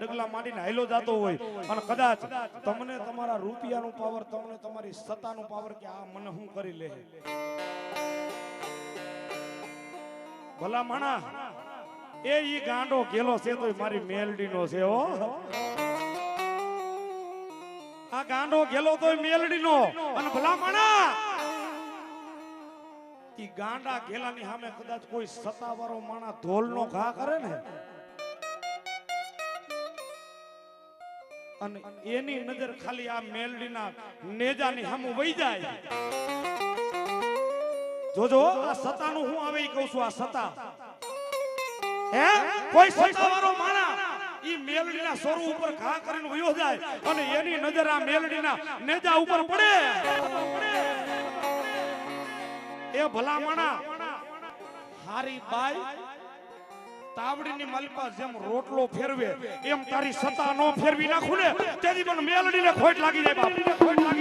ડગલા માંડીને હાયલો જતો હોય. અને કદાચ તમને તમારા રૂપિયાનું પાવર તમને તમારી સત્તાનું પાવર કે આ મને હું કરી લે ભલા માણા, એ ઈ ગાંડો ગેલો છે તો મારી મેલડીનો છે આ ગાંડો ગેલો તો મેલડીનો. અને ભલા માણા, ઈ ગાંડા ગેલાની સામે કદાચ કોઈ સત્તાવાળો માણા ઢોલનો ઘા કરે ને અને એની નજર ખાલી આ મેલડીના નેજાની સામે વહી જાય. જોજો, આ સતાનું હું આવે કહું છું, આ સતા હે? કોઈ સતાવાળો માણા ઈ મેલડીના સ્વરૂપ ઉપર ઘા કરીને વયો જાય અને એની નજર આ મેલડીના નેજા ઉપર પડે. એ ભલા માણા, હારી બાઈ તાવડીની મલપા જેમ રોટલો ફેરવે, એમ તારી સતા નો ફેરવી નાખું ને તેથી પણ મેલડીને ખોટ લાગી જાય બાપ.